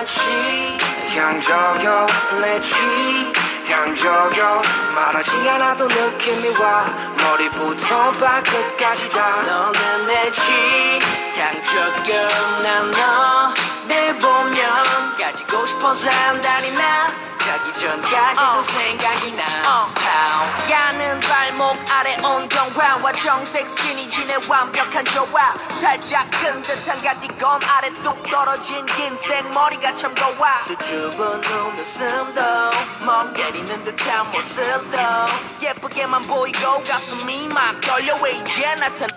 너는 취향적여 내 취향적여 말하지 않아도 느낌이 와. 머리부터 발끝까지 다. 너는 내 보면 가지고 싶어서 한다니 나. 자기 전까지도 생각이 나. 야는 발목 아래 운동화와 정색 스키니진의 완벽한 조화. 살짝 큰 듯한 가디건 아래 뚝 떨어진 긴 생머리가 참 고와 수줍은 눈웃음도 멍 때리는 듯한 모습도 예쁘게만 보이고 가슴이 막 떨려 왜 이제 나타나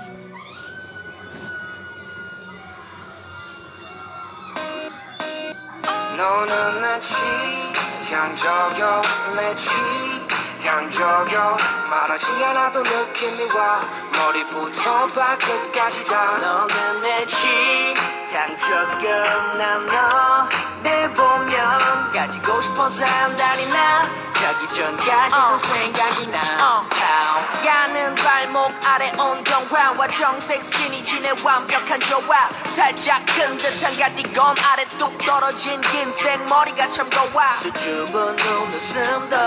너는 내 취향적여 내 취향적여 말하지 않아도 느낌이 와. 머리부터 발끝까지 다 너는 내 취향적여 난너내 보면 가지고 싶어서 한다니 나 자기 전까지도 생각이 나. 야는 발목 아래 운동화와 정색 스키니진의 완벽한 조화. 살짝 큰 듯한 가디건 아래 뚝 떨어진 긴 생머리가 참 고와 수줍은 눈웃음도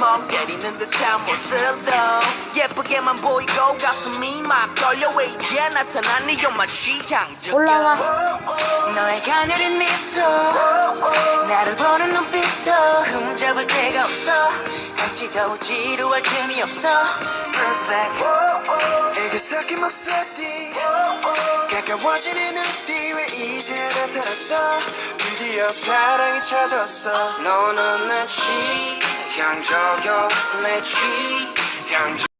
멍 때리는 듯한 모습도 예쁘게만 보이고 가슴이 막 떨려 왜 이제 You're my 취향적 올라가. 너의 가녀린 미소 잡을 데가 없어. 한시도 지루할 틈이 없어. Perfect. 애교 섞인 목소리. 가까워지는 눈빛 왜 이제 나타났어? 드디어 사랑이 찾아왔어. 너는 내 취향적여 내 취향적